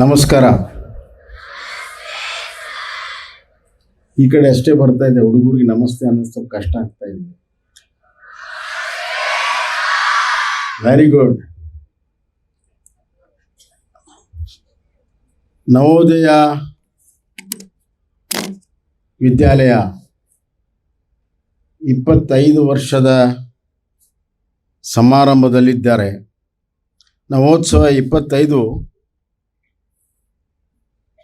ನಮಸ್ಕಾರ. ಈ ಕಡೆ ಅಷ್ಟೇ ಬರ್ತಾ ಇದೆ, ಹುಡುಗರಿಗೆ ನಮಸ್ತೆ ಅನ್ನೋದು ಸ್ವಲ್ಪ ಕಷ್ಟ ಆಗ್ತಾ ಇದೆ. ವೆರಿ ಗುಡ್ ನವೋದಯ ವಿದ್ಯಾಲಯ, ಇಪ್ಪತ್ತೈದು ವರ್ಷದ ಸಮಾರಂಭದಲ್ಲಿದ್ದಾರೆ. ನವೋತ್ಸವ ಇಪ್ಪತ್ತೈದು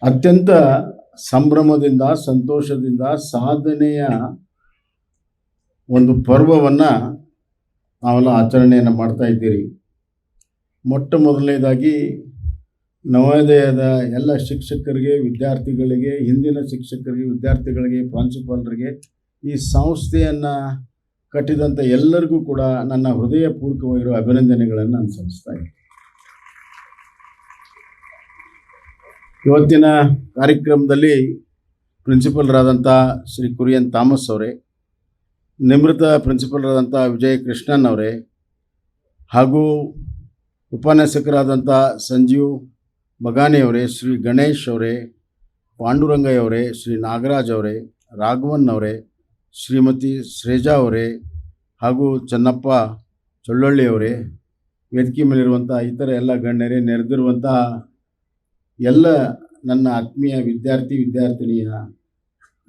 ಅತ್ಯಂತ ಸಂಭ್ರಮದಿಂದ, ಸಂತೋಷದಿಂದ ಸಾಧನೆಯ ಒಂದು ಪರ್ವವನ್ನು ನಾವೆಲ್ಲ ಆಚರಣೆಯನ್ನು ಮಾಡ್ತಾ ಇದ್ದೀರಿ. ಮೊಟ್ಟ ಮೊದಲನೇದಾಗಿ ನವೋದಯದ ಎಲ್ಲ ಶಿಕ್ಷಕರಿಗೆ, ವಿದ್ಯಾರ್ಥಿಗಳಿಗೆ, ಹಿಂದಿನ ಶಿಕ್ಷಕರಿಗೆ, ವಿದ್ಯಾರ್ಥಿಗಳಿಗೆ, ಪ್ರಾಂಶುಪಾಲರಿಗೆ ಈ ಸಂಸ್ಥೆಯನ್ನು ಕಟ್ಟಿದಂಥ ಎಲ್ಲರಿಗೂ ಕೂಡ ನನ್ನ ಹೃದಯಪೂರ್ವಕವಾಗಿರುವ ಅಭಿನಂದನೆಗಳನ್ನು ನಾನು ಸಲ್ಲಿಸ್ತಾ ಇದ್ದೀನಿ. ಇವತ್ತಿನ ಕಾರ್ಯಕ್ರಮದಲ್ಲಿ ಪ್ರಿನ್ಸಿಪಲ್ರಾದಂಥ ಶ್ರೀ ಕುರಿಯನ್ ಥಾಮಸ್ ಅವರೇ, ನಿವೃತ್ತ ಪ್ರಿನ್ಸಿಪಲ್ರಾದಂಥ ವಿಜಯ ಕೃಷ್ಣನ್ ಅವರೇ, ಹಾಗೂ ಉಪನ್ಯಾಸಕರಾದಂಥ ಸಂಜೀವ್ ಬಗಾನಿ ಅವರೇ, ಶ್ರೀ ಗಣೇಶ್ ಅವರೇ, ಪಾಂಡುರಂಗಯ್ಯ ಅವರೇ, ಶ್ರೀ ನಾಗರಾಜ್ ಅವರೇ, ರಾಘವನ್ ಅವರೇ, ಶ್ರೀಮತಿ ಶ್ರೇಜಾ ಅವರೇ, ಹಾಗೂ ಚನ್ನಪ್ಪ ಚೊಳ್ಳೊಳ್ಳಿ ಅವರೇ, ವೇದಿಕೆ ಮೇಲಿರುವಂಥ ಇತರ ಎಲ್ಲ ಗಣ್ಯರೇ ನೆರೆದಿರುವಂಥ ಎಲ್ಲ ನನ್ನ ಆತ್ಮೀಯ ವಿದ್ಯಾರ್ಥಿ, ವಿದ್ಯಾರ್ಥಿನಿಯ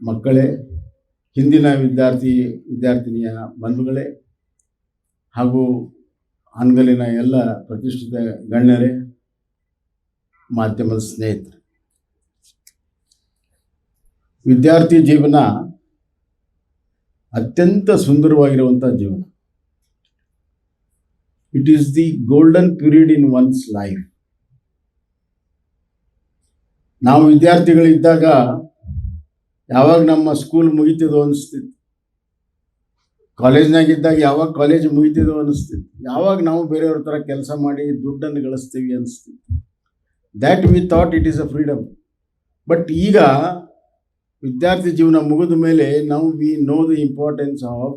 ಮಕ್ಕಳೇ, ಹಿಂದಿನ ವಿದ್ಯಾರ್ಥಿ, ವಿದ್ಯಾರ್ಥಿನಿಯ ಬಂಧುಗಳೇ ಹಾಗೂ ಹಾನಗಲಿನ ಎಲ್ಲ ಪ್ರತಿಷ್ಠಿತ ಗಣ್ಯರೇ, ಮಾಧ್ಯಮದ ಸ್ನೇಹಿತರೆ. ವಿದ್ಯಾರ್ಥಿ ಜೀವನ ಅತ್ಯಂತ ಸುಂದರವಾಗಿರುವಂಥ ಜೀವನ. It is the golden period in one's life ನಾವು ವಿದ್ಯಾರ್ಥಿಗಳಿದ್ದಾಗ ಯಾವಾಗ ನಮ್ಮ ಸ್ಕೂಲ್ ಮುಗಿತಿದ್ವು ಅನಿಸ್ತಿತ್ತು ಕಾಲೇಜ್ನಾಗಿದ್ದಾಗ ಯಾವಾಗ ಕಾಲೇಜ್ ಮುಗಿತಿದ್ವು ಅನಿಸ್ತಿತ್ತು ಯಾವಾಗ ನಾವು ಬೇರೆಯವ್ರ ಥರ ಕೆಲಸ ಮಾಡಿ ದುಡ್ಡನ್ನು ಗಳಿಸ್ತೀವಿ ಅನಿಸ್ತಿತ್ತು that we thought it is a freedom but ಈಗ ವಿದ್ಯಾರ್ಥಿ ಜೀವನ ಮುಗಿದ ಮೇಲೆ ನಾವು we know the importance of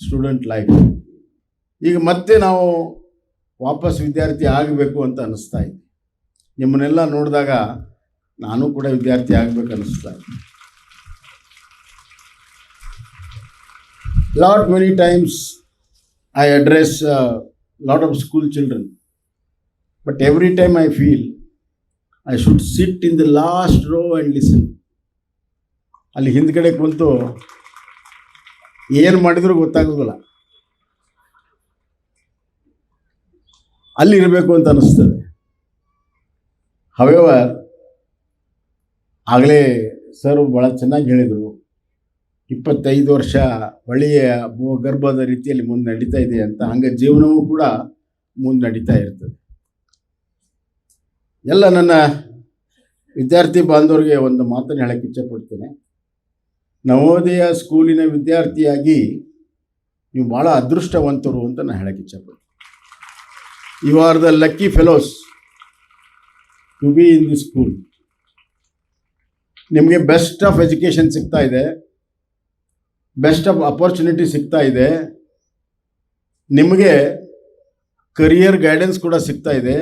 student life ಈಗ ಮತ್ತೆ ನಾವು ವಾಪಸ್ ವಿದ್ಯಾರ್ಥಿ ಆಗಬೇಕು ಅಂತ ಅನ್ನಿಸ್ತಾ ಇದೆ. ನಿಮ್ಮನ್ನೆಲ್ಲ ನೋಡಿದಾಗ ನಾನು ಕೂಡ ವಿದ್ಯಾರ್ಥಿ ಆಗಬೇಕು ಅನ್ನಿಸ್ತಾ lot many times I address lot of school children but every time I feel I should sit in the last row and listen ಅಲ್ಲಿ ಹಿಂದ್ಗಡೆ ಕುಂತು ಏನು ಮಾಡಿದರೂ ಗೊತ್ತಾಗೋದಿಲ್ಲ. ಅಲ್ಲಿ ಇರಬೇಕು ಅಂತ ಅನ್ನಿಸ್ತದೆ ಹವೆವರ್ ಆಗಲೇ ಸರ್ ಭಾಳ ಚೆನ್ನಾಗಿ ಹೇಳಿದರು. ಇಪ್ಪತ್ತೈದು ವರ್ಷ ಒಳ್ಳೆಯ ಗರ್ಭದ ರೀತಿಯಲ್ಲಿ ಮುಂದೆ ನಡೀತಾ ಇದೆ ಅಂತ ಹಂಗೆ ಜೀವನವೂ ಕೂಡ ಮುಂದೆ ನಡೀತಾ ಇರ್ತದೆ. ಎಲ್ಲ ನನ್ನ ವಿದ್ಯಾರ್ಥಿ ಬಾಂಧವರಿಗೆ ಒಂದು ಮಾತನ್ನು ಹೇಳಕ್ಕೆ ಇಚ್ಛೆಪಡ್ತೇನೆ. ನವೋದಯ ಸ್ಕೂಲಿನ ವಿದ್ಯಾರ್ಥಿಯಾಗಿ ನೀವು ಭಾಳ ಅದೃಷ್ಟವಂತರು ಅಂತ ನಾನು ಹೇಳಕ್ಕೆ ಇಚ್ಛೆಪಡ್ತೀನಿ. You are the lucky fellows to be in the school ನಿಮಗೆ ಬೆಸ್ಟ್ ಆಫ್ ಎಜುಕೇಷನ್ ಸಿಗ್ತಾ ಇದೆ. ಬೆಸ್ಟ್ ಆಫ್ ಅಪರ್ಚುನಿಟಿ ಸಿಗ್ತಾ ಇದೆ. ನಿಮಗೆ ಕರಿಯರ್ ಗೈಡೆನ್ಸ್ ಕೂಡ ಸಿಗ್ತಾ ಇದೆ.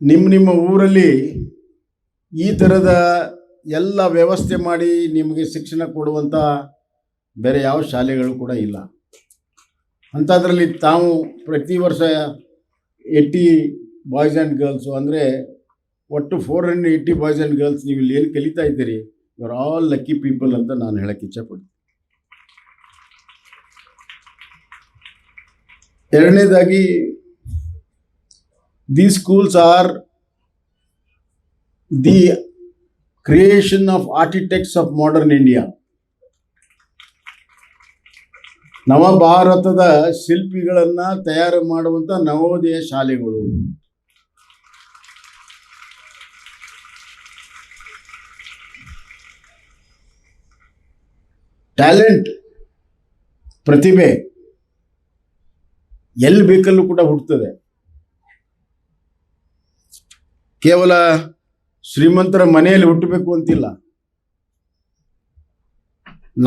ನಿಮ್ಮ ನಿಮ್ಮ ಊರಲ್ಲಿ ಈ ಥರದ ಎಲ್ಲ ವ್ಯವಸ್ಥೆ ಮಾಡಿ ನಿಮಗೆ ಶಿಕ್ಷಣ ಕೊಡುವಂಥ ಬೇರೆ ಯಾವ ಶಾಲೆಗಳು ಕೂಡ ಇಲ್ಲ. ಅಂಥದ್ರಲ್ಲಿ ತಾವು ಪ್ರತಿ ವರ್ಷ ಎಟ್ಟಿ ಬಾಯ್ಸ್ ಆ್ಯಂಡ್ ಗರ್ಲ್ಸು ಅಂದರೆ ಒಟ್ಟು four hundred eighty boys and girls ನೀವು ಇಲ್ಲಿ ಏನು ಕಲಿತಾ ಇದ್ದೀರಿ? You are all lucky people ಅಂತ ನಾನು ಹೇಳಕ್ಕೆ ಇಚ್ಛಪಡ್ತೀನಿ ಎರಡನೇದಾಗಿ the schools are the creation of architects of modern India ನವಭಾರತದ ಶಿಲ್ಪಿಗಳನ್ನು ತಯಾರು ಮಾಡುವಂಥ ನವೋದಯ ಶಾಲೆಗಳು. ಟ್ಯಾಲೆಂಟ್, ಪ್ರತಿಭೆ ಎಲ್ಲಿ ಬೇಕಲ್ಲೂ ಕೂಡ ಹುಟ್ಟುತ್ತದೆ ಕೇವಲ ಶ್ರೀಮಂತರ ಮನೆಯಲ್ಲಿ ಹುಟ್ಟಬೇಕು ಅಂತಿಲ್ಲ.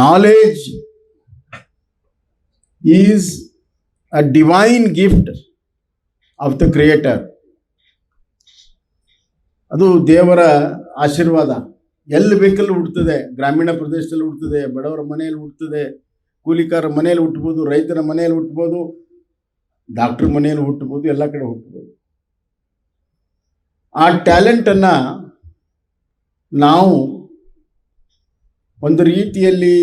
Knowledge is a divine gift of the creator ಅದು ದೇವರ ಆಶೀರ್ವಾದ. ಎಲ್ಲಿ ಬೇಕಲ್ಲಿ ಹುಡ್ತದೆ ಗ್ರಾಮೀಣ ಪ್ರದೇಶದಲ್ಲಿ ಹುಡ್ತದೆ ಬಡವರ ಮನೆಯಲ್ಲಿ ಹುಡ್ತದೆ ಕೂಲಿಕಾರ ಮನೆಯಲ್ಲಿ ಹುಟ್ಬೋದು, ರೈತರ ಮನೆಯಲ್ಲಿ ಹುಟ್ಬೋದು, ಡಾಕ್ಟರ್ ಮನೆಯಲ್ಲಿ ಹುಟ್ಬೋದು, ಎಲ್ಲ ಕಡೆ ಹುಟ್ಬೋದು. ಆ ಟ್ಯಾಲೆಂಟನ್ನು ನಾವು ಒಂದು ರೀತಿಯಲ್ಲಿ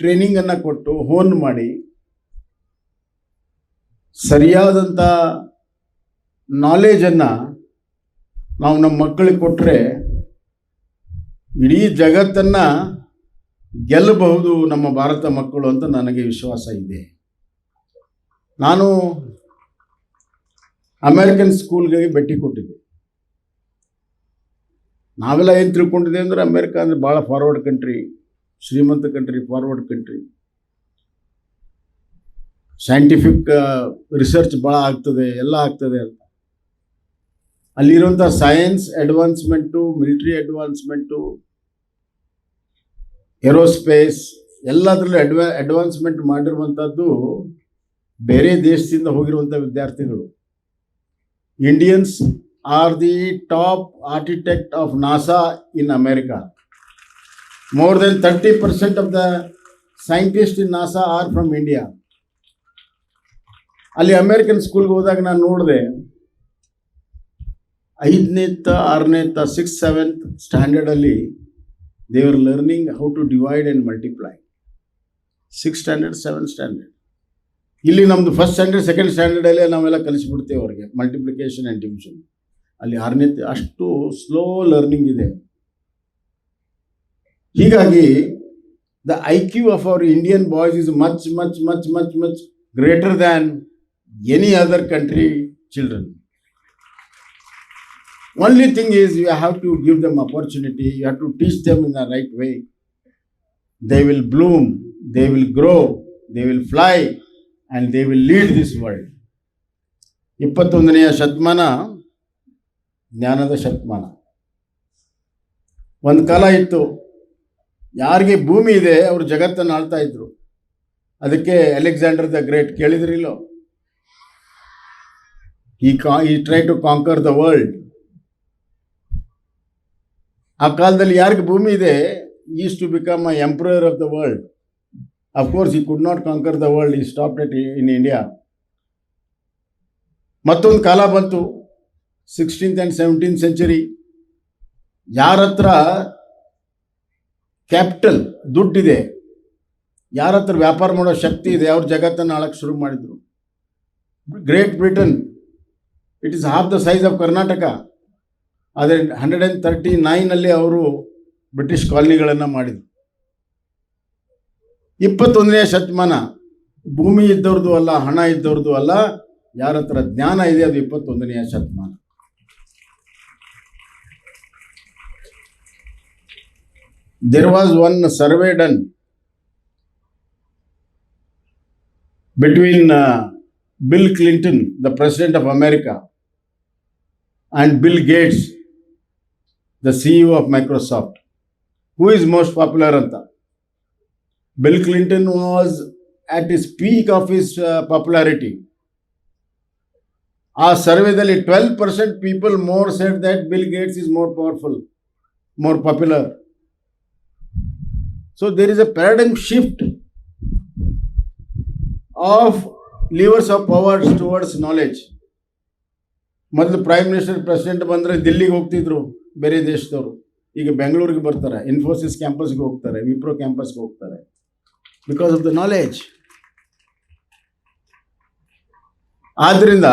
ಟ್ರೈನಿಂಗನ್ನು ಕೊಟ್ಟು ಹೋನ್ ಮಾಡಿ ಸರಿಯಾದಂಥ ನಾಲೇಜನ್ನು ನಾವು ನಮ್ಮ ಮಕ್ಕಳಿಗೆ ಕೊಟ್ಟರೆ ಇಡೀ ಜಗತ್ತನ್ನು ಗೆಲ್ಲಬಹುದು ನಮ್ಮ ಭಾರತ ಮಕ್ಕಳು ಅಂತ ನನಗೆ ವಿಶ್ವಾಸ ಇದೆ. ನಾನು ಅಮೇರಿಕನ್ ಸ್ಕೂಲ್ಗಳಿಗೆ ಭೇಟಿ ಕೊಟ್ಟಿದ್ದೆ. ನಾವೆಲ್ಲ ಏನು ತಿಳ್ಕೊಂಡಿದ್ದೆ ಅಂದರೆ ಅಮೇರಿಕ ಅಂದರೆ ಭಾಳ ಫಾರ್ವರ್ಡ್ ಕಂಟ್ರಿ ಶ್ರೀಮಂತ country forward country scientific research ಭಾಳ ಆಗ್ತದೆ, ಎಲ್ಲ ಆಗ್ತದೆ ಅಂತ. ಅಲ್ಲಿರುವಂಥ science advancement military advancement aerospace ಎಲ್ಲದರಲ್ಲೂ ಅಡ್ವಾ ಅಡ್ವಾನ್ಸ್ಮೆಂಟ್ ಮಾಡಿರುವಂಥದ್ದು ಬೇರೆ ದೇಶದಿಂದ ಹೋಗಿರುವಂಥ ವಿದ್ಯಾರ್ಥಿಗಳು. Indians are the top architect of NASA in America more than thirty percent of the scientist in NASA are from India ಅಲ್ಲಿ ಅಮೇರಿಕನ್ ಸ್ಕೂಲ್ಗೆ ಹೋದಾಗ ನಾನು ನೋಡಿದೆ ಐದನೇತ್ತ ಆರನೇತ್ತ six seventh ಸ್ಟ್ಯಾಂಡರ್ಡಲ್ಲಿ they are learning how to divide and multiply six standard seven standard ಇಲ್ಲಿ ನಮ್ಮದು first standard second ಸ್ಟ್ಯಾಂಡರ್ಡಲ್ಲೇ ನಾವೆಲ್ಲ ಕಲಿಸ್ಬಿಡ್ತೇವೆ ಅವ್ರಿಗೆ. ಮಲ್ಟಿಪ್ಲಿಕೇಶನ್ ಆ್ಯಂಡ್ ಡಿವಿಷನ್ ಅಲ್ಲಿ ಆರನೇ ಅಷ್ಟು ಸ್ಲೋ ಲರ್ನಿಂಗ್ ಇದೆ. ಹೀಗಾಗಿ the I Q of our Indian boys is much much much much much greater than any other country children only thing is you have to give them opportunity you have to teach them in the right way they will bloom they will grow they will fly and they will lead this world ಇಪ್ಪತ್ತೊಂದನೆಯ ಶತಮಾನ ಜ್ಞಾನದ ಶತಮಾನ ಒಂದು ಕಾಲ ಇತ್ತು ಯಾರಿಗೆ ಭೂಮಿ ಇದೆ ಅವರು ಜಗತ್ತನ್ನು ಆಳ್ತಾ ಇದ್ರು ಅದಕ್ಕೆ ಅಲೆಕ್ಸಾಂಡರ್ ದ ಗ್ರೇಟ್ ಕೇಳಿದ್ರಿಲ್ಲೋ ಈ ಕಾ he try to conquer the world ಆ ಕಾಲದಲ್ಲಿ ಯಾರಿಗೆ ಭೂಮಿ ಇದೆ? Is to become a emperor of the world of course he could not conquer the world he stop it in India ಮತ್ತೊಂದು ಕಾಲ ಬಂತು. ಸಿಕ್ಸ್ಟೀನ್ತ್ ಆ್ಯಂಡ್ ಸೆವೆಂಟೀನ್ ಸೆಂಚುರಿ ಯಾರ ಹತ್ರ ಕ್ಯಾಪಿಟಲ್ ದುಡ್ಡಿದೆ? ಯಾರ ಹತ್ರ ವ್ಯಾಪಾರ ಮಾಡೋ ಶಕ್ತಿ ಇದೆ? ಅವ್ರ ಜಗತ್ತನ್ನು ಆಳಕ್ಕೆ ಶುರು ಮಾಡಿದರು. Great Britain it is half the size of Karnataka ಆದರೆ ಹಂಡ್ರೆಡ್ ಆ್ಯಂಡ್ ತರ್ಟಿ ನೈನಲ್ಲಿ ಅವರು ಬ್ರಿಟಿಷ್ ಕಾಲನಿಗಳನ್ನು ಮಾಡಿದರು. ಇಪ್ಪತ್ತೊಂದನೇ ಶತಮಾನ ಭೂಮಿ ಇದ್ದವ್ರದ್ದು ಅಲ್ಲ ಹಣ ಇದ್ದವ್ರದ್ದು ಅಲ್ಲ ಯಾರ ಹತ್ರ ಜ್ಞಾನ ಇದೆ ಅದು ಇಪ್ಪತ್ತೊಂದನೆಯ ಶತಮಾನ. There was one survey done between Bill Clinton the president of America and Bill Gates, the CEO of Microsoft. Who is most popular anta? Bill Clinton was at his peak of his is popularity ಆ ಸರ್ವೆದಲ್ಲಿ twelve percent people more said that Bill Gates is more powerful more popular so there is a paradigm shift of levers of powers towards knowledge ಮೊದಲು prime minister president ಬಂದರೆ ದಿಲ್ಲಿಗೆ ಹೋಗ್ತಿದ್ರು ಬೇರೆ ದೇಶದವರು. ಈಗ ಬೆಂಗಳೂರಿಗೆ ಬರ್ತಾರೆ ಇನ್ಫೋಸಿಸ್ ಕ್ಯಾಂಪಸ್ಗೆ ಹೋಗ್ತಾರೆ ವಿಪ್ರೋ ಕ್ಯಾಂಪಸ್ಗೆ ಹೋಗ್ತಾರೆ. ಬಿಕಾಸ್ ಆಫ್ ದ ನಾಲೆಜ್ ಆದ್ದರಿಂದ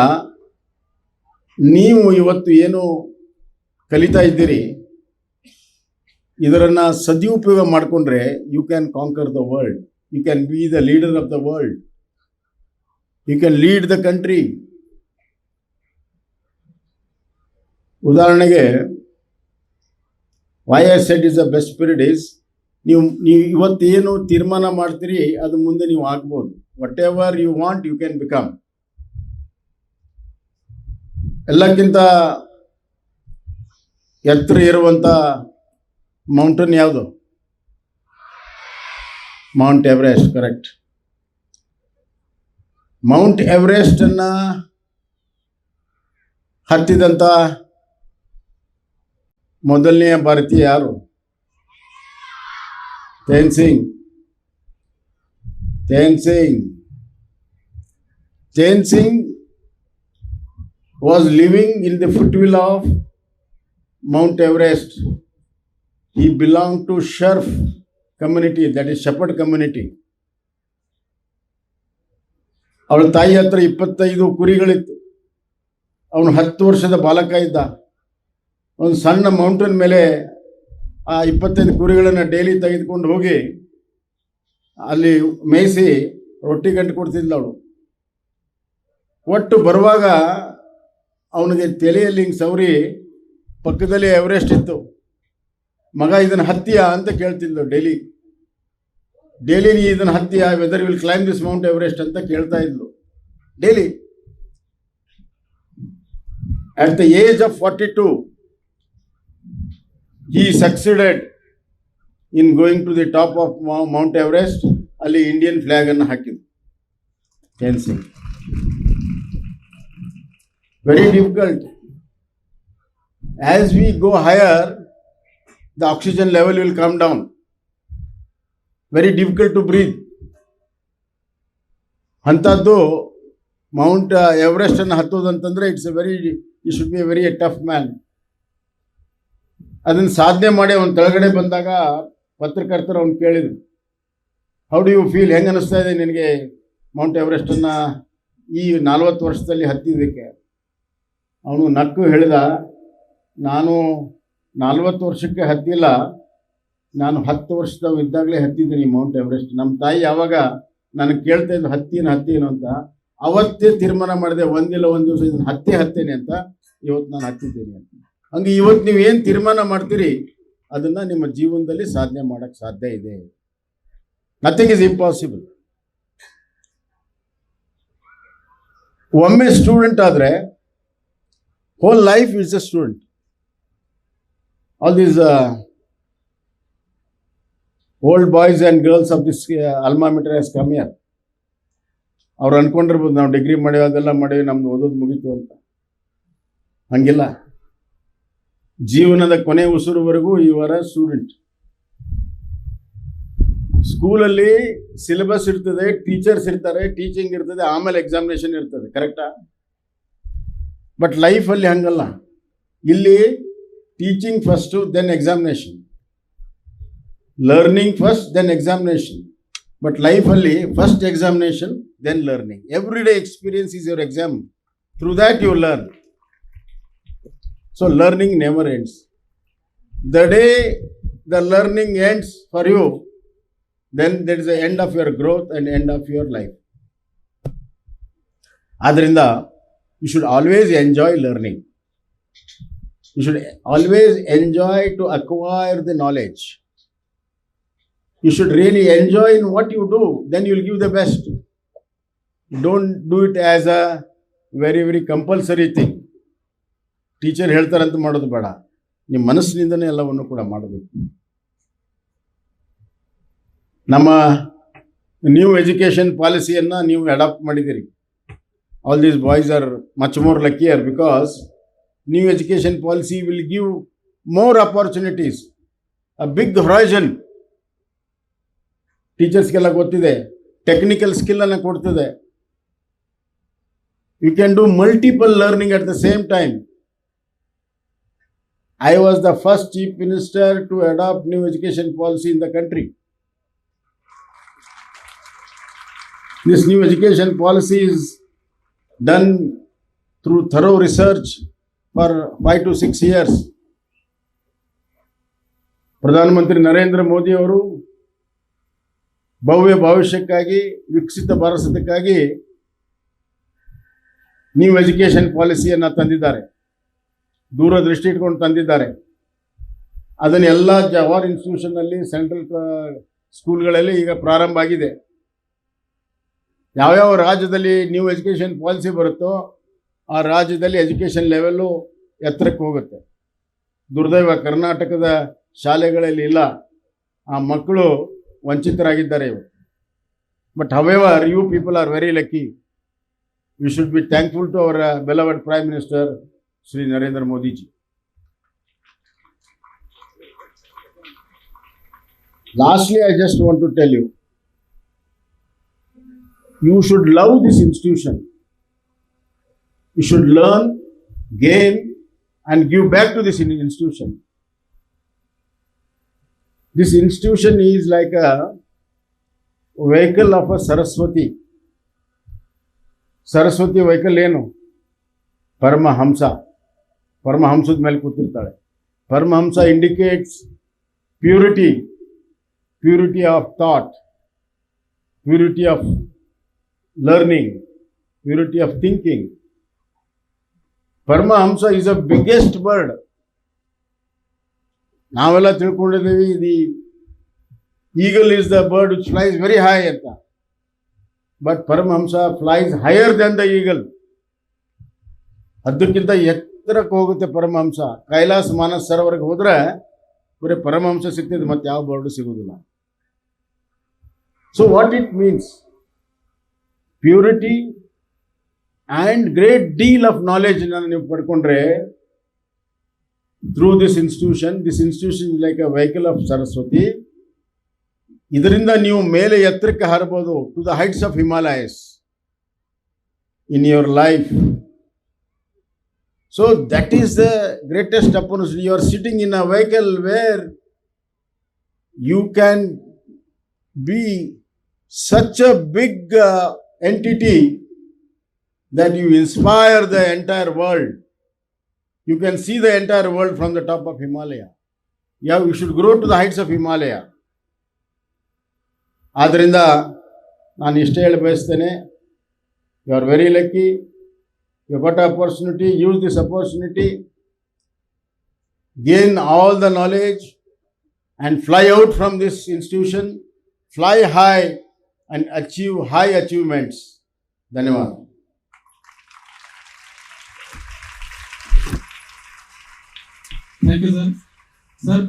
ನೀವು ಇವತ್ತು ಏನು ಕಲಿತಾ ಇದ್ದೀರಿ, ಇದರನ್ನು ಸದುಪಯೋಗ ಮಾಡಿಕೊಂಡ್ರೆ you can conquer the world you can be the leader of the world you can lead the country ಉದಾಹರಣೆಗೆ why I said is the best period is ನೀವು ನೀವು ಇವತ್ತೇನು ತೀರ್ಮಾನ ಮಾಡ್ತೀರಿ ಅದು ಮುಂದೆ ನೀವು ಆಗ್ಬೋದು. Whatever you want you can become ಎಲ್ಲಕ್ಕಿಂತ ಎತ್ತರ ಇರುವಂಥ ಮೌಂಟನ್ ಯಾವುದು? ಮೌಂಟ್ ಎವರೆಸ್ಟ್ ಕರೆಕ್ಟ್ ಮೌಂಟ್ ಎವರೆಸ್ಟನ್ನು ಹತ್ತಿದಂಥ ಮೊದಲನೆಯ ಭಾರತೀಯ ಯಾರು? Tenzing. Tenzing. Tenzing was living in the foothill of Mount Everest he belong to Sherpa community that is Shepherd community ಅವಳ ತಾಯಿ ಹತ್ರ ಇಪ್ಪತ್ತೈದು ಕುರಿಗಳಿತ್ತು. ಅವನು ಹತ್ತು ವರ್ಷದ ಬಾಲಕ ಇದ್ದ. ಒಂದು ಸಣ್ಣ ಮೌಂಟೇನ್ ಮೇಲೆ ಆ ಇಪ್ಪತ್ತೈದು ಕುರಿಗಳನ್ನು ಡೈಲಿ ತೆಗೆದುಕೊಂಡು ಹೋಗಿ ಅಲ್ಲಿ ಮೇಯಿಸಿ ರೊಟ್ಟಿ ಗಂಟು ಕೊಡ್ತಿದ್ಲು ಅವಳು. ಒಟ್ಟು ಬರುವಾಗ ಅವನಿಗೆ ತಲೆಯಲ್ಲಿ ಹಿಂಗೆ ಸವರಿ ಪಕ್ಕದಲ್ಲಿ ಎವರೆಸ್ಟ್ ಇತ್ತು. ಮಗ ಇದನ್ನ ಹತ್ತಿಯ ಅಂತ ಕೇಳ್ತಿದ್ಲು ಡೈಲಿ ಡೈಲಿ ನೀ ಇದನ್ನ ಹತ್ತಿಯ whether will climb this Mount Everest ಅಂತ ಕೇಳ್ತಾ ಇದ್ಲು. Daily at the age of forty two he succeeded in going to the top of Mount Everest ಅಲ್ಲಿ ಇಂಡಿಯನ್ ಫ್ಲಾಗ್ ಅನ್ನು ಹಾಕಿದ್ರು. ಕ್ಯಾನ್ Singh very difficult as we go higher the oxygen level will come down very difficult to breathe ಅಂಥದ್ದು Mount Everest ಅನ್ನು ಹತ್ತೋದು ಅಂತಂದ್ರೆ it's a very he should be a very tough man ಅದನ್ನು ಸಾಧನೆ ಮಾಡಿ ಅವನು ಕೆಳಗಡೆ ಬಂದಾಗ ಪತ್ರಕರ್ತರು ಅವ್ನು ಕೇಳಿದ್ರು. ಹೌ ಡು ಯು ಫೀಲ್ ಹೆಂಗೆ ಅನಿಸ್ತಾ ಇದೆ ನಿನಗೆ ಮೌಂಟ್ ಎವರೆಸ್ಟನ್ನು ಈ ನಲ್ವತ್ತು ವರ್ಷದಲ್ಲಿ ಹತ್ತಿದ್ದಕ್ಕೆ? ಅವನು ನಕ್ಕು ಹೇಳಿದ, ನಾನು ನಲ್ವತ್ತು ವರ್ಷಕ್ಕೆ ಹತ್ತಿಲ್ಲ, ನಾನು ಹತ್ತು ವರ್ಷದವ ಇದ್ದಾಗಲೇ ಹತ್ತಿದ್ದೀನಿ ಮೌಂಟ್ ಎವರೆಸ್ಟ್ ನಮ್ಮ ತಾಯಿ ಯಾವಾಗ ನನಗೆ ಕೇಳ್ತಾ ಇದ್ದು ಹತ್ತೀನಿ ಹತ್ತೀನು ಅಂತ, ಅವತ್ತೇ ತೀರ್ಮಾನ ಮಾಡಿದೆ, ಒಂದಿಲ್ಲ ಒಂದು ದಿವಸ ಇದನ್ನು ಹತ್ತಿ ಹತ್ತೇನೆ ಅಂತ, ಇವತ್ತು ನಾನು ಹತ್ತಿದ್ದೀನಿ ಅಂತ. ಹಂಗೆ ಇವತ್ತು ನೀವು ಏನು ತೀರ್ಮಾನ ಮಾಡ್ತೀರಿ, ಅದನ್ನು ನಿಮ್ಮ ಜೀವನದಲ್ಲಿ ಸಾಧನೆ ಮಾಡೋಕ್ಕೆ ಸಾಧ್ಯ ಇದೆ. ನಥಿಂಗ್ ಇಸ್ ಇಂಪಾಸಿಬಲ್ ಒಮ್ಮೆ ಸ್ಟೂಡೆಂಟ್ ಆದರೆ whole life is a student all these old boys and girls of this this is here. ಅವ್ರು ಅನ್ಕೊಂಡಿರ್ಬೋದು, ನಾವು ಡಿಗ್ರಿ ಮಾಡಿ ಅದೆಲ್ಲ ಮಾಡಿ ನಮ್ದು ಓದೋದು ಮುಗೀತು ಅಂತ. ಹಂಗಿಲ್ಲ. ಜೀವನದ ಕೊನೆ ಉಸಿರುವರೆಗೂ ಈ ವರ ಸ್ಟೂಡೆಂಟ್ ಸ್ಕೂಲಲ್ಲಿ ಸಿಲೆಬಸ್ ಇರ್ತದೆ ಟೀಚರ್ಸ್ ಇರ್ತಾರೆ ಟೀಚಿಂಗ್ ಇರ್ತದೆ, ಆಮೇಲೆ ಎಕ್ಸಾಮಿನೇಷನ್ ಇರ್ತದೆ ಕರೆಕ್ಟಾ ಬಟ್ ಲೈಫ್ ಅಲ್ಲಿ ಹಂಗಲ್ಲ. ಇಲ್ಲಿ teaching first then examination learning first then examination but life ಅಲ್ಲಿ first examination then learning every day experience is your exam through that you learn So learning never ends. The day the learning ends for you, then there is the end of your growth and end of your life. ಆದ್ರಿಂದ you should always enjoy learning. You should always enjoy to acquire the knowledge. You should really enjoy in what you do, then you will give the best. Don't do it as a very, very compulsory thing. Teacher ಹೇಳ್ತಾರಂತ ಮಾಡೋದು ಬೇಡ. ನಿಮ್ಮ ಮನಸ್ಸಿನಿಂದನೇ ಎಲ್ಲವನ್ನು ಕೂಡ ಮಾಡಬೇಕು. ನಮ್ಮ new education ಪಾಲಿಸಿಯನ್ನು ನೀವು adapt ಮಾಡಿದ್ದೀರಿ. All these boys are much more luckier because new education policy will give more opportunities, a big horizon. ಟೀಚರ್ಸ್ಗೆಲ್ಲ ಗೊತ್ತಿದೆ. ಟೆಕ್ನಿಕಲ್ ಸ್ಕಿಲ್ ಅನ್ನು ಕೊಡ್ತದೆ. You can do multiple learning at the same time I was the first chief minister to adopt new education policy in the country this new education policy is done through thorough research for five to six years ಪ್ರಧಾನಮಂತ್ರಿ ನರೇಂದ್ರ ಮೋದಿ ಅವರು ಭವ್ಯ ಭವಿಷ್ಯಕ್ಕಾಗಿ ವಿಕಸಿತ ಭಾರತಕ್ಕಾಗಿ new education ಪಾಲಿಸಿಯನ್ನು ತಂದಿದ್ದಾರೆ. ದೂರದೃಷ್ಟಿ ಇಟ್ಕೊಂಡು ತಂದಿದ್ದಾರೆ. ಅದನ್ನೆಲ್ಲ ಜವಾಹರ್ ಇನ್ಸ್ಟಿಟ್ಯೂಷನ್ನಲ್ಲಿ ಸೆಂಟ್ರಲ್ ಸ್ಕೂಲ್ಗಳಲ್ಲಿ ಈಗ ಪ್ರಾರಂಭ ಆಗಿದೆ. ಯಾವ್ಯಾವ ರಾಜ್ಯದಲ್ಲಿ ನ್ಯೂ ಎಜುಕೇಷನ್ ಪಾಲಿಸಿ ಬರುತ್ತೋ ಆ ರಾಜ್ಯದಲ್ಲಿ ಎಜುಕೇಷನ್ ಲೆವೆಲ್ಲು ಎತ್ತರಕ್ಕೆ ಹೋಗುತ್ತೆ. ದುರ್ದೈವ ಕರ್ನಾಟಕದ ಶಾಲೆಗಳಲ್ಲಿ ಇಲ್ಲ. ಆ ಮಕ್ಕಳು ವಂಚಿತರಾಗಿದ್ದಾರೆ ಇವತ್ತು but however you people are very lucky you should be thankful to our beloved prime minister Sri Narendra Modi ji Lastly, I just want to tell you, you should love this institution. You should learn, gain, and give back to this institution. This institution is like a vehicle of a Saraswati. Saraswati vehicle, you know, Paramahamsa. ಪರಮಹಂಸದ ಮೇಲೆ ಕೂತಿರ್ತಾಳೆ. Paramahamsa indicates purity purity of thought purity of learning purity of thinking Paramahamsa is a biggest bird ನಾವೆಲ್ಲ ತಿಳ್ಕೊಂಡಿದ್ದೀವಿ the eagle is the bird which flies very high ಅಂತ. But Paramahamsa flies higher than the eagle ಅದಕ್ಕಿಂತ ಎತ್ತರಕ್ಕೆ ಹೋಗುತ್ತೆ ಪರಮಹಂಸ. ಕೈಲಾಸ ಮಾನಸ ಸರೋವರಕ್ಕೆ ಹೋದ್ರೆ ಬರೀ ಪರಮಹಂಸ ಸಿಗ್ತದೆ, ಮತ್ತೆ ಯಾವ ಬರ್ಡು ಸಿಗೋದಿಲ್ಲ so what it means purity and great deal of knowledge ನೀವು ಪಡ್ಕೊಂಡ್ರೆ through this institution this institution like a vehicle of Saraswati ಇದರಿಂದ ನೀವು ಮೇಲೆ ಎತ್ತರಕ್ಕೆ ಹಾರಬಹುದು to the heights of Himalayas in your life So that is the greatest opportunity you are sitting in a vehicle where you can be such a big uh, entity that you inspire the entire world. You can see the entire world from the top of Himalaya. Yeah, you should grow to the heights of Himalaya. ಆದ್ದರಿಂದ ನಾನು ಇಷ್ಟೇ ಹೇಳಿ ಬಯಸ್ತೇನೆ you are very lucky you got an opportunity, use this opportunity, gain all the knowledge and fly out from this institution, fly high and achieve high achievements. Dhanyawad. Thank you, sir. Sir,